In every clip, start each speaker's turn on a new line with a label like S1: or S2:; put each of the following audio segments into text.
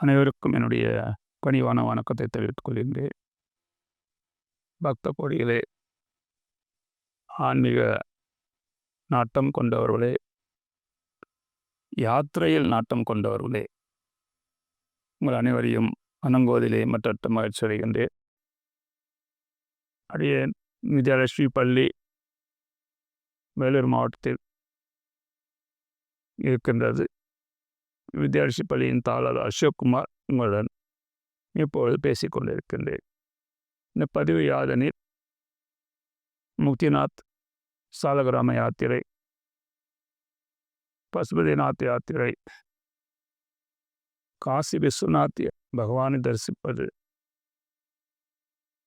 S1: அனைவருக்கும் என்னுடைய பணிவான வணக்கத்தை தெரிவித்துக் கொள்கின்றேன். பக்த கோடிகளே ஆன்மீக நாட்டம் கொண்டவர்களே யாத்திரையில் நாட்டம் கொண்டவர்களே உங்கள் அனைவரையும் அனங்கோதிலே மற்ற மகிழ்ச்சி அடைகின்றேன். அடியேன் வித்யாலட்சுமி பள்ளி வேலூர் மாவட்டத்தில் இருக்கின்றது. வித்யாலட்சுமி பள்ளியின் தாளர் அசோக்குமார் உங்களுடன் இப்பொழுது பேசிக்கொண்டிருக்கின்றேன். இந்த பதிவு யாதனில் முக்திநாத் சாலகிராம யாத்திரை பசுபதிநாத் யாத்திரை காசி விஸ்வநாத் பகவானை தரிசிப்பது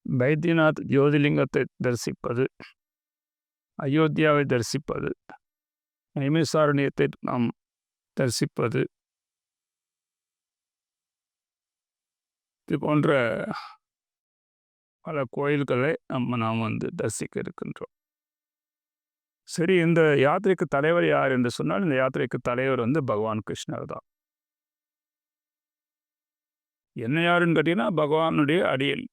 S1: பைத்தியநாத் ஜோதிலிங்கத்தை தரிசிப்பது அயோத்தியாவை தரிசிப்பது நைமிசாரணியத்தை நாம் தரிசிப்பது இது போன்ற பல கோயில்களை நம்ம நாம் வந்து தரிசிக்க இருக்கின்றோம். சரி இந்த யாத்திரைக்கு தலைவர் யார் என்று சொன்னால் இந்த யாத்திரைக்கு தலைவர் வந்து பகவான் கிருஷ்ணர் தான். என்ன யாருன்னு கேட்டிங்கன்னா பகவானுடைய அடியல்.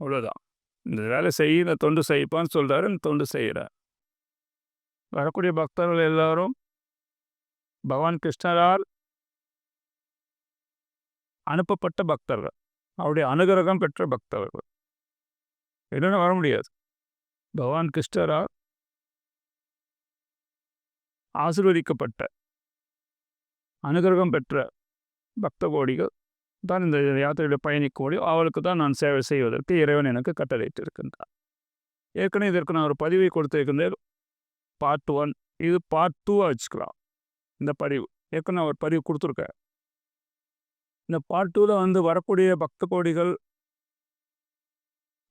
S1: அவ்வளோதான் இந்த வேலை செய்ய இந்த தொண்டு செய்ப்பான்னு சொல்கிறாரு இந்த தொண்டு செய்கிறார் வரக்கூடிய பக்தர்கள் எல்லாரும் பகவான் கிருஷ்ணரால் அனுப்பப்பட்ட பக்தர்கள். அவருடைய அனுகிரகம் பெற்ற பக்தர்கள் என்னென்ன வர முடியாது. பகவான் கிருஷ்ணரால் ஆசிர்வதிக்கப்பட்ட அனுகிரகம் பெற்ற பக்த கோடிகள் தான் இந்த யாத்திரையில் பயணிக்கோடி அவளுக்கு தான் நான் சேவை செய்வதற்கு இறைவன் எனக்கு கட்டளையிட்டு இருக்கின்றார் ஏற்கனவே இதற்கு நான் ஒரு பதிவை கொடுத்திருக்கின்றேன். Part one. இது பார்ட் டூவாக வச்சுக்கலாம். இந்த பதிவு. ஏற்கனவே ஒரு பதிவு கொடுத்துருக்கேன் இந்த பார்ட் டூவில் வந்து வரக்கூடிய பக்த கோடிகள்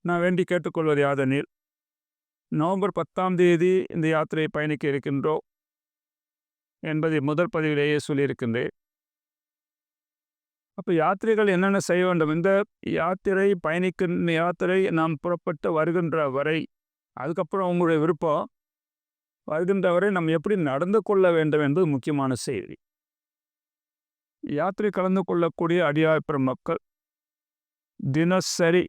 S1: நான் வேண்டி கேட்டுக்கொள்வது யாதெனில் நவம்பர் பத்தாம் தேதி இந்த யாத்திரையை பயணிக்க இருக்கின்றோம் என்பதை முதற் பதிவிலேயே சொல்லியிருக்கின்றேன். அப்போ யாத்திரைகள் என்னென்ன செய்ய வேண்டும்? இந்த யாத்திரை பயணிக்கின்ற யாத்திரை நாம் புறப்பட்டு வருகின்ற வரை அதுக்கப்புறம் உங்களுடைய விருப்பம் வருகின்ற வரை நாம் எப்படி நடந்து கொள்ள வேண்டும் என்பது முக்கியமான செய்தி. யாத்திரை கலந்து கொள்ளக்கூடிய அடியார் மக்கள். தினசரி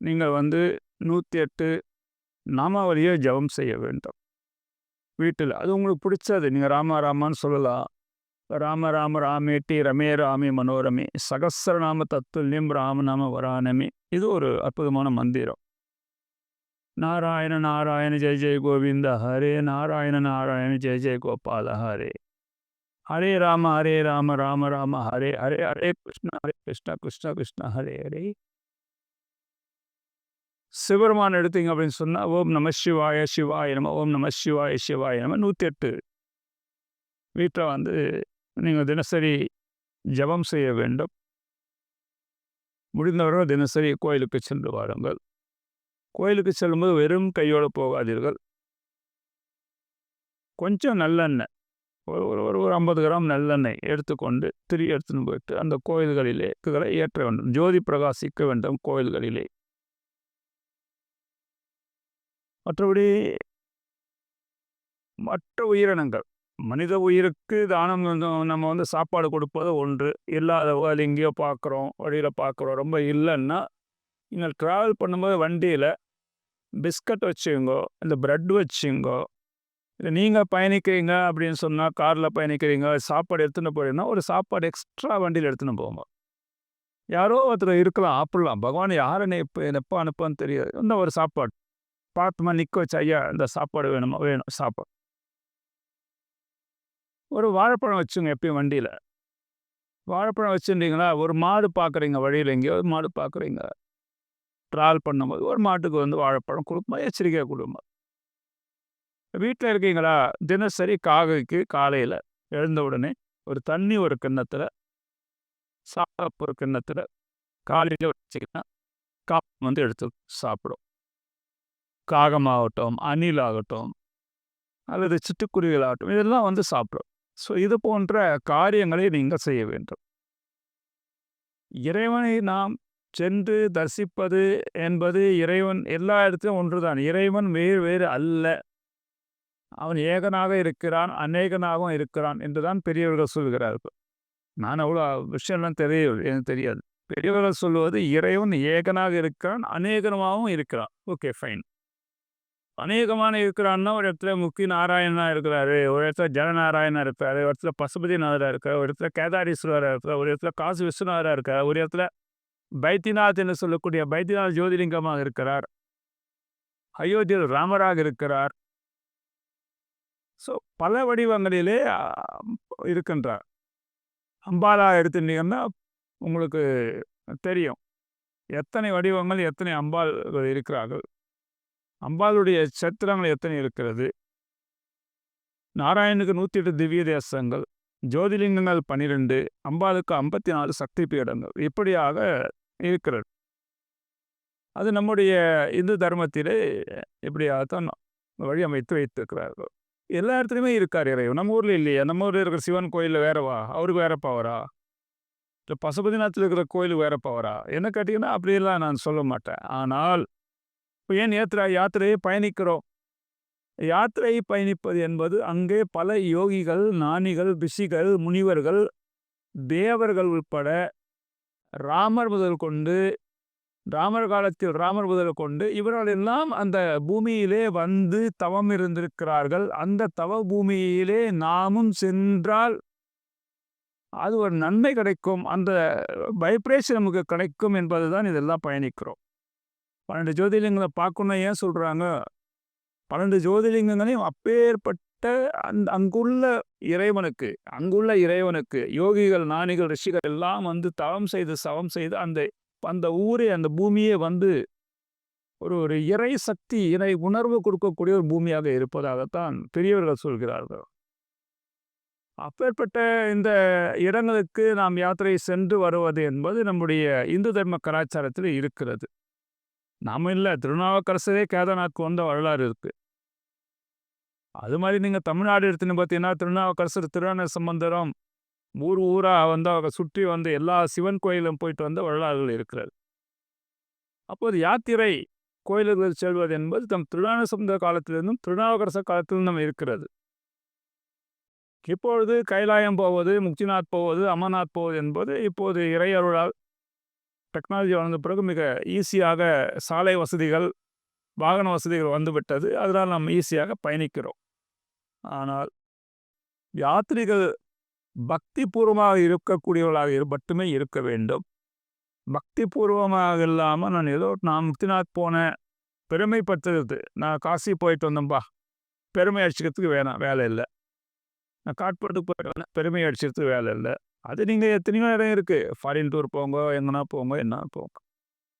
S1: நீங்கள் வந்து நூற்றி எட்டு நாமாவளியை ஜபம் செய்ய வேண்டும். வீட்டில் அது உங்களுக்கு பிடிச்சது. நீங்கள் ராம ராமான்னு சொல்லலாம். ராம ராம ராமேட்டி ரமே ராமி மனோரமி சகசரநாம தத்துல்யம் ராமநாம வராணமி இது ஒரு அற்புதமான மந்திரம். நாராயண நாராயண ஜெய ஜெய கோவிந்த ஹரே நாராயண நாராயண ஜெய ஜெய கோபால ஹரே. ஹரே ராம ஹரே ராம ராம ராம ஹரே ஹரே ஹரே கிருஷ்ணா ஹரே கிருஷ்ணா கிருஷ்ணா கிருஷ்ணா ஹரே ஹரே. சிவருமான் எடுத்தீங்க அப்படின்னு சொன்னால் ஓம் நம சிவாய சிவாய நம ஓம் நம சிவாய சிவாய நம நூற்றி எட்டு வீட்டில் வந்து நீங்கள் தினசரி ஜபம் செய்ய வேண்டும். முடிந்தவர்கள் தினசரி கோயிலுக்கு சென்று வாருங்கள். கோயிலுக்கு செல்லும்போது வெறும் கையோடு போகாதீர்கள். கொஞ்சம் நல்லெண்ணெய். ஒரு ஒரு ஒரு ஒரு ஐம்பது கிராம் நல்லெண்ணெய் எடுத்துக்கொண்டு திரி எடுத்துன்னு போயிட்டு அந்த கோயில்களிலே ஏற்ற வேண்டும். ஜோதி பிரகாசிக்க வேண்டும் கோயில்களிலே. மற்றபடி மற்ற உயிரினங்கள். மனித உயிருக்கு தானம் நம்ம வந்து சாப்பாடு கொடுப்பது ஒன்று. இல்லாத அது எங்கேயோ பார்க்குறோம் வழியில் பார்க்குறோம். ரொம்ப இல்லைன்னா நீங்கள் ட்ராவல் பண்ணும்போது வண்டியில் பிஸ்கட் வச்சுங்கோ இந்த ப்ரெட் வச்சுங்கோ இல்லை நீங்கள் பயணிக்கிறீங்க அப்படின்னு சொன்னால் காரில் பயணிக்கிறீங்க சாப்பாடு எடுத்துன்னு போகிறீங்கன்னா ஒரு சாப்பாடு எக்ஸ்ட்ரா வண்டியில் எடுத்துன்னு போவோம் யாரோ ஒருத்தர் இருக்கலாம் அப்படிலாம். பகவான் யாரை இப்போ எப்போ அனுப்பான்னு தெரியாது. இந்த ஒரு சாப்பாடு. பார்த்துமா நிற்க வச்சு ஐயா இந்த சாப்பாடு வேணுமா? வேணும் சாப்பாடு. ஒரு வாழைப்பழம் வச்சுங்க எப்பயும் வண்டியில். வாழைப்பழம் வச்சுருந்தீங்களா ஒரு மாடு பார்க்குறீங்க வழியில் எங்கேயோ ஒரு மாடு பார்க்குறீங்க ட்ராவல் பண்ணும்போது ஒரு மாட்டுக்கு வந்து வாழைப்பழம் கொடுக்குமா எச்சரிக்கையாக கொடுக்குமா வீட்டில் இருக்கீங்களா? தினசரி காகைக்கு காலையில் எழுந்த உடனே ஒரு தண்ணி ஒரு கிண்ணத்தில் சாப்பிட்ற ஒரு கிண்ணத்தில் காலையில் வச்சிங்கன்னா காப்பு வந்து எடுத்து சாப்பிடும். காகமாகட்டும் அணில் ஆகட்டும் அல்லது சிட்டுக்குருவிகள் ஆகட்டும் இதெல்லாம் வந்து சாப்பிடும். ஸோ இது போன்ற காரியங்களை நீங்கள் செய்ய வேண்டும். இறைவனை நாம் சென்று தரிசிப்பது என்பது இறைவன் எல்லா இடத்திலும் ஒன்றுதான். இறைவன் வேறு வேறு அல்ல. அவன் ஏகனாக இருக்கிறான் அநேகனாகவும் இருக்கிறான் என்றுதான் பெரியவர்கள் சொல்கிறார்கள். நான் அவ்வளோ விஷயம்லாம் தெரியும் எனக்கு தெரியாது. பெரியவர்கள் சொல்லுவது இறைவன் ஏகனாக இருக்கிறான் அநேகமாகவும் இருக்கிறான். Okay fine. அநேகமான இருக்கிறான்னா ஒரு இடத்துல முக்கி நாராயணனாக இருக்கிறாரு ஒரு இடத்துல ஜனநாராயணா இருக்காரு ஒரு இடத்துல பசுபதிநாதரா இருக்கார் ஒரு இடத்துல கேதாரீஸ்வரராக இருக்கார் ஒரு இடத்துல காசு விஸ்வநாதராக இருக்கார் ஒரு இடத்துல பைத்தியநாத் என்று சொல்லக்கூடிய பைத்தியநாத் ஜோதிலிங்கமாக இருக்கிறார். அயோத்தியில் ராமராக இருக்கிறார். ஸோ பல வடிவங்களிலே இருக்கின்றார். அம்பாலா எடுத்துட்டீங்கன்னா உங்களுக்கு தெரியும். எத்தனை வடிவங்கள் எத்தனை அம்பாள்கள் இருக்கிறார்கள். அம்பாளுடைய சத்திரங்கள் எத்தனை இருக்கிறது. நாராயணுக்கு நூற்றி எட்டு திவ்ய தேசங்கள் ஜோதிலிங்கங்கள் பன்னிரெண்டு அம்பாளுக்கு ஐம்பத்தி நாலு சக்தி பீடங்கள் இப்படியாக இருக்கிறது. அது நம்முடைய இந்து தர்மத்திலே இப்படியாகத்தான் வழியமைத்து வைத்திருக்கிறார்கள். எல்லா இடத்துலையுமே இருக்கார் இறைவன். நம்ம ஊரில் இல்லையா. நம்ம ஊரில் இருக்கிற சிவன் கோயிலில் வேறவா அவருக்கு வேற பவரா இல்லை பசுபதிநாத்தில் இருக்கிற கோயில் வேற பவரா என்ன கேட்டிங்கன்னா அப்படியெல்லாம் நான் சொல்ல மாட்டேன். ஆனால் இப்போ ஏன் ஏத்திரா யாத்திரையை பயணிக்கிறோம்? யாத்திரை பயணிப்பது என்பது அங்கே பல யோகிகள் ஞானிகள் பிஷிகள் முனிவர்கள் தேவர்கள் உட்பட ராமர் முதல் கொண்டு ராமர் காலத்தில் ராமர் முதல் கொண்டு இவர்கள் எல்லாம் அந்த பூமியிலே வந்து தவம் இருந்திருக்கிறார்கள். அந்த தவ பூமியிலே நாமும் சென்றால் அது ஒரு நன்மை கிடைக்கும். அந்த வைப்ரேஷன் நமக்கு கிடைக்கும் என்பதுதான் இதெல்லாம் பயணிக்கிறோம். பன்னெண்டு ஜோதிலிங்கங்களை பார்க்கணும் ஏன் சொல்கிறாங்க பன்னெண்டு ஜோதிலிங்கங்களையும் அப்பேற்பட்ட அந்த அங்குள்ள இறைவனுக்கு அங்குள்ள இறைவனுக்கு யோகிகள் ஞானிகள் ரிஷிகள் எல்லாம் வந்து தவம் செய்து சவம் செய்து அந்த அந்த ஊரே அந்த பூமியே வந்து ஒரு ஒரு இறை சக்தி இறை உணர்வு கொடுக்கக்கூடிய ஒரு பூமியாக இருப்பதாகத்தான் பெரியவர்கள் சொல்கிறார்கள். அப்பேற்பட்ட இந்த இடங்களுக்கு நாம் யாத்திரை சென்று வருவது என்பது நம்முடைய இந்து தர்ம கலாச்சாரத்தில் இருக்கிறது. நாம இல்லை திருநாவுக்கரசரே கேதார்நாத் வந்த வரலாறு இருக்கு. அது மாதிரி நீங்கள் தமிழ்நாடு எடுத்துன்னு பார்த்தீங்கன்னா திருநாவுக்கரசர் திருவண்ண சம்பந்தரம் ஊர் ஊராக வந்து அவங்க சுற்றி வந்து எல்லா சிவன் கோயிலும் போயிட்டு வந்த வரலாறுகள் இருக்கிறது. அப்போது யாத்திரை கோயில்கள் செல்வது என்பது தம் திருநான காலத்திலிருந்தும் திருநாவுக்கரச காலத்திலும் நம்ம இருக்கிறது. இப்பொழுது கைலாயம் போவது முக்திநாத் போவது அமர்நாத் போவது என்பது இப்போது இறையருளால் டெக்னாலஜி வளர்ந்த பிறகு மிக ஈஸியாக சாலை வசதிகள் வாகன வசதிகள் வந்துவிட்டது. அதனால் நாம் ஈஸியாக பயணிக்கிறோம். ஆனால் யாத்திரிகள் பக்தி பூர்வமாக இருக்கக்கூடியவர்களாக மட்டுமே இருக்க வேண்டும். பக்தி பூர்வமாக இல்லாமல் நான் ஏதோ நான் முக்திநாத் போனேன் பெருமைப்படுத்துறது நான் காசி போயிட்டு வந்தேன்பா. பெருமை அடிச்சுக்கிறதுக்கு வேணாம் வேலை இல்லை. நான் காட்பாட்டுக்கு போயிட்டு பெருமை அடிச்சுக்கிறதுக்கு வேலை இல்லை. அது நீங்கள் எத்தனையோ இடம் இருக்குது ஃபாரின் டூர் போங்க எங்கன்னா போங்க என்ன போங்க.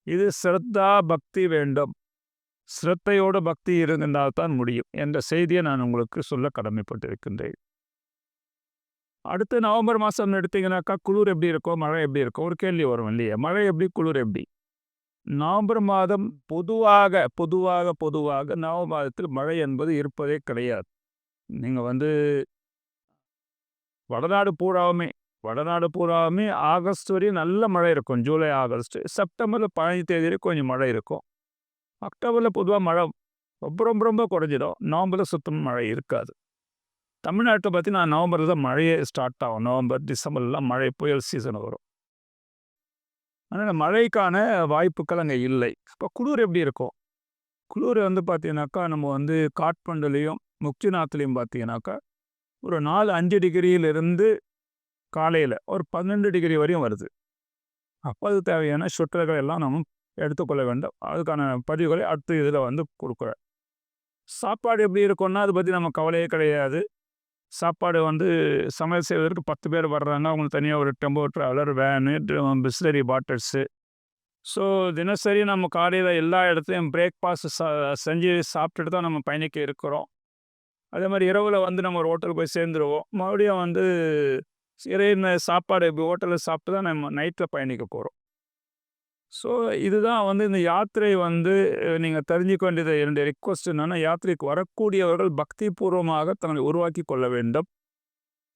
S1: இது ஸ்ரத்தா பக்தி வேண்டும். ஸ்ரத்தையோட பக்தி இருந்தால் தான் முடியும். என்ற செய்தியை நான் உங்களுக்கு சொல்ல கடமைப்பட்டிருக்கின்றேன். அடுத்து நவம்பர் மாதம் எடுத்திங்கனாக்கா குளிர் எப்படி இருக்கும் மழை எப்படி இருக்கும் ஒரு கேள்வி வரும் இல்லையா? மழை எப்படி குளிர் எப்படி? நவம்பர் மாதம் பொதுவாக பொதுவாக பொதுவாக நவம்பர் மாதத்தில் மழை என்பது இருப்பதே கிடையாது. நீங்கள் வந்து வடநாடு பூராவுமே வடநாடு பூராவுமே ஆகஸ்ட் வரையும் நல்ல மழை இருக்கும். ஜூலை ஆகஸ்ட் செப்டம்பரில் பதினஞ்சு தேதி கொஞ்சம் மழை இருக்கும். அக்டோபரில் பொதுவாக மழை ரொம்ப ரொம்ப ரொம்ப குறைஞ்சிடும். நவம்பரில் சுத்தமாக மழை இருக்காது. தமிழ்நாட்டை பற்றி நான் நவம்பரில் தான் மழையே ஸ்டார்ட் ஆகும். நவம்பர் டிசம்பர்லாம் மழை புயல் சீசன் வரும். அதனால் மழைக்கான வாய்ப்புகள் அங்கே இல்லை. இப்போ குளிர் எப்படி இருக்கும்? குளிர் வந்து பார்த்தீங்கன்னாக்கா நம்ம வந்து காட்மண்டுலேயும் முக்திநாத்லேயும் பார்த்தீங்கன்னாக்கா ஒரு நாலு அஞ்சு டிகிரியிலிருந்து காலையில் ஒரு பன்னெண்டு டிகிரி வரையும் வருது. அப்போ அது தேவையான சுற்றுகள் எல்லாம் நம்ம எடுத்துக்கொள்ள வேண்டும். அதுக்கான பதிவுகளை அடுத்த இதில் வந்து கொடுக்குறேன். சாப்பாடு எப்படி இருக்கும்னா அதை பற்றி நம்ம கவலையே கிடையாது. சாப்பாடு வந்து சமையல் செய்வதற்கு பத்து பேர் வர்றாங்க. அவங்களுக்கு தனியாக ஒரு tempo traveller van Bisleri bottles so தினசரி நம்ம காலையில் எல்லா இடத்துலையும் பிரேக்ஃபாஸ்ட் ச செஞ்சு சாப்பிட்டுட்டு தான் நம்ம பயணிக்க இருக்கிறோம். அதே மாதிரி இரவில் வந்து நம்ம ஒரு ஹோட்டலுக்கு போய் சேர்ந்துருவோம். மறுபடியும் வந்து இறையின சாப்பாடு இப்போ ஹோட்டலில் சாப்பிட்டு தான் நம்ம நைட்டில் பயணிக்க போகிறோம் ஸோ இதுதான் வந்து இந்த யாத்திரை வந்து நீங்கள் தெரிஞ்சுக்க வேண்டியது என்னுடைய ரிக்வஸ்ட் என்னென்னா யாத்திரைக்கு வரக்கூடியவர்கள் பக்தி பூர்வமாக தங்களை உருவாக்கி கொள்ள வேண்டும்.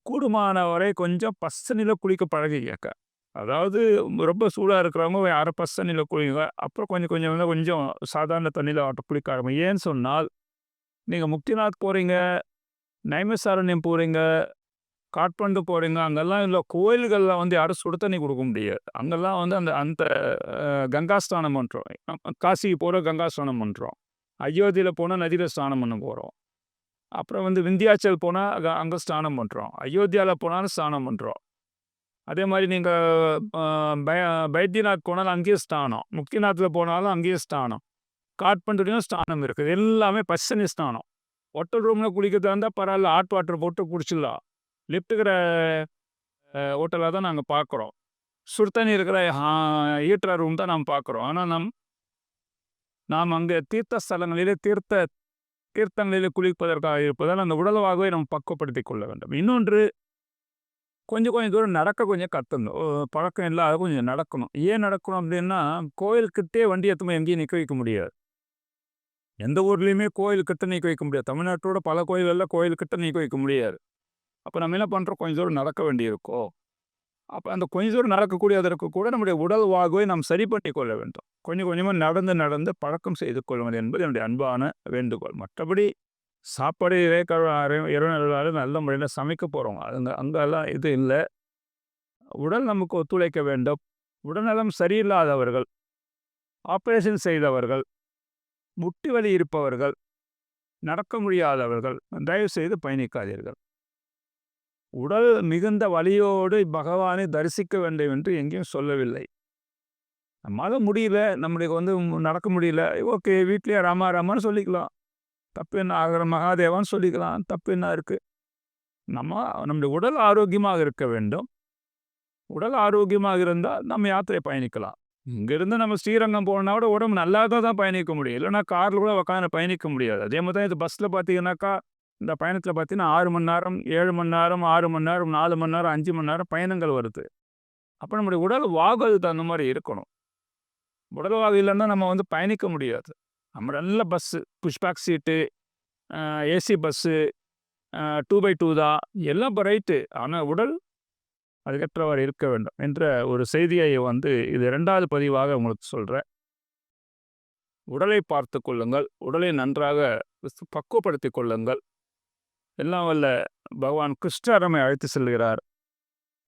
S1: கூடுமானவரை கொஞ்சம் பசனில் குளிக்க பழகிக்க கேட்க. அதாவது ரொம்ப சூடாக இருக்கிறவங்க அரை பசனில் குளிங்க. அப்புறம் கொஞ்சம் கொஞ்சம் வந்து கொஞ்சம் சாதாரண தண்ணியில் ஆட்ட குளிக்க ஆரம்பி ஏன்னு சொன்னால் நீங்கள் முக்திநாத் போகிறீங்க நைமசாரண்யம் போகிறீங்க காட்மாண்டு போகிறீங்க அங்கெல்லாம் இல்லை கோயில்களில் வந்து யாரும் சுடு தண்ணி கொடுக்க முடியாது. அங்கெல்லாம் வந்து அந்த அந்த கங்கா ஸ்நானம் பண்ணுறோம் காசிக்கு போகிற கங்கா ஸ்நானம் பண்ணுறோம் அயோத்தியில் போனால் நதியில் ஸ்நானம் பண்ண போகிறோம் அப்புறம் வந்து விந்தியாச்சல் போனால் அங்கே ஸ்நானம் பண்ணுறோம் அயோத்தியாவில் போனாலும் ஸ்நானம் பண்ணுறோம் அதே மாதிரி நீங்கள் பய பைத்தியநாத் போனாலும் அங்கேயே ஸ்நானம். முக்கியநாத்தில் போனாலும் அங்கேயே ஸ்நானம். காட்மண்டுலையும் ஸ்நானம் இருக்குது. எல்லாமே பசனி ஸ்நானம். ஹோட்டல் ரூமில் குளிக்கிறதா இருந்தால் பரவாயில்ல. ஹாட் வாட்டர் போட்டு குடிச்சிடலாம். லிஃப்ட்டுக்கிற ஹோட்டலாக தான் நாங்கள் பார்க்குறோம். சுடு தண்ணி இருக்கிற ஹீட்டர் ரூம் தான் நாம் பார்க்குறோம். ஆனால் நம் நாம் அங்கே தீர்த்த ஸ்தலங்களிலே தீர்த்த தீர்த்தங்களிலே குளிப்பதற்காக இருப்பதால் அந்த உடலவாகவே நம்ம பக்குவப்படுத்தி கொள்ள வேண்டும். இன்னொன்று கொஞ்சம் கொஞ்சம் தூரம் நடக்க கொஞ்சம் கற்றுணும் பழக்கம் இல்லாத கொஞ்சம் நடக்கணும். ஏன் நடக்கணும் அப்படின்னா கோயிலுக்கிட்டே வண்டி எத்துமே எங்கேயும் நிற்க வைக்க முடியாது. எந்த ஊர்லேயுமே கோயில்கிட்ட நிற்க வைக்க முடியாது. தமிழ்நாட்டோட பல கோயில்களில் கோயிலுக்கிட்ட நிற்க வைக்க முடியாது. அப்போ நம்ம என்ன பண்ணுறோம் கொஞ்சம் தூரம் நடக்க வேண்டியிருக்கோ அப்போ அந்த கொஞ்சம் தூரம் நடக்கக்கூடியதற்கு கூட நம்முடைய உடல் வாகுவை நாம் சரி பண்ணி கொள்ள வேண்டும். கொஞ்சம் கொஞ்சமாக நடந்து நடந்து பழக்கம் செய்து கொள்வது என்பது என்னுடைய அன்பான வேண்டுகோள். மற்றபடி சாப்பாடு இரவு நல்ல முறையில் சமைக்க போகிறோம் அங்கே அங்கெல்லாம் இது இல்லை. உடல் நமக்கு ஒத்துழைக்க வேண்டும். உடல்நலம் சரியில்லாதவர்கள் ஆப்ரேஷன் செய்தவர்கள் முட்டி வலி இருப்பவர்கள் நடக்க முடியாதவர்கள் தயவு செய்து பயணிக்காதீர்கள். உடல் மிகுந்த வலியோடு பகவானை தரிசிக்க வேண்டும் என்று எங்கேயும் சொல்லவில்லை. நம்மளால முடியல நம்மளுக்கு வந்து நடக்க முடியல. ஓகே வீட்லேயே ராமா ராமான்னு சொல்லிக்கலாம். தப்பு என்ன ஆகிற மகாதேவான்னு சொல்லிக்கலாம். தப்பு என்ன இருக்குது நம்ம நம்முடைய உடல் ஆரோக்கியமாக இருக்க வேண்டும். உடல் ஆரோக்கியமாக இருந்தால் நம்ம யாத்திரை பயணிக்கலாம். இங்கேருந்து நம்ம ஸ்ரீரங்கம் போனால் கூட உடம்பு நல்லா தான் தான் பயணிக்க முடியும். இல்லைன்னா காரில் கூட உட்காந்து பயணிக்க முடியாது. அதே மாதிரி தான் இது பஸ்ஸில் பார்த்தீங்கன்னாக்கா இந்த பயணத்தில் பார்த்தீங்கன்னா ஆறு மணி நேரம் ஏழு மணி நேரம் ஆறு மணி நேரம் நாலு மணி நேரம் அஞ்சு மணி நேரம் பயணங்கள் வருது. அப்போ நம்முடைய உடல் வாகு தகுந்த மாதிரி இருக்கணும். உடல் வாகு இல்லைன்னா நம்ம வந்து பயணிக்க முடியாது. நம்ம நல்ல bus pushback seat AC bus two by two தான். எல்லாம் இப்போ ரைட்டு ஆனால் உடல் அதுக்கேற்றவாறு இருக்க வேண்டும் என்ற ஒரு செய்தியை வந்து இது ரெண்டாவது பதிவாக உங்களுக்கு சொல்கிறேன் உடலை பார்த்து கொள்ளுங்கள். உடலை நன்றாக பக்குவப்படுத்தி கொள்ளுங்கள். எல்லாம் வல்ல பகவான் கிருஷ்ணரமை அழைத்து செல்கிறார்.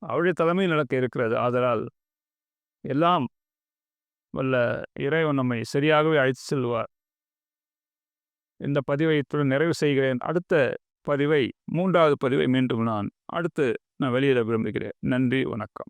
S1: அவருடைய தலைமையில் நடக்க இருக்கிறது. ஆதலால் எல்லாம் வல்ல இறைவன் நம்மை சரியாகவே அழைத்து செல்வார். இந்த பதிவை இத்துடன் நிறைவு செய்கிறேன். அடுத்த பதிவை மூன்றாவது பதிவை மீண்டும் நான் அடுத்து நான் வெளியிட விரும்புகிறேன். நன்றி வணக்கம்.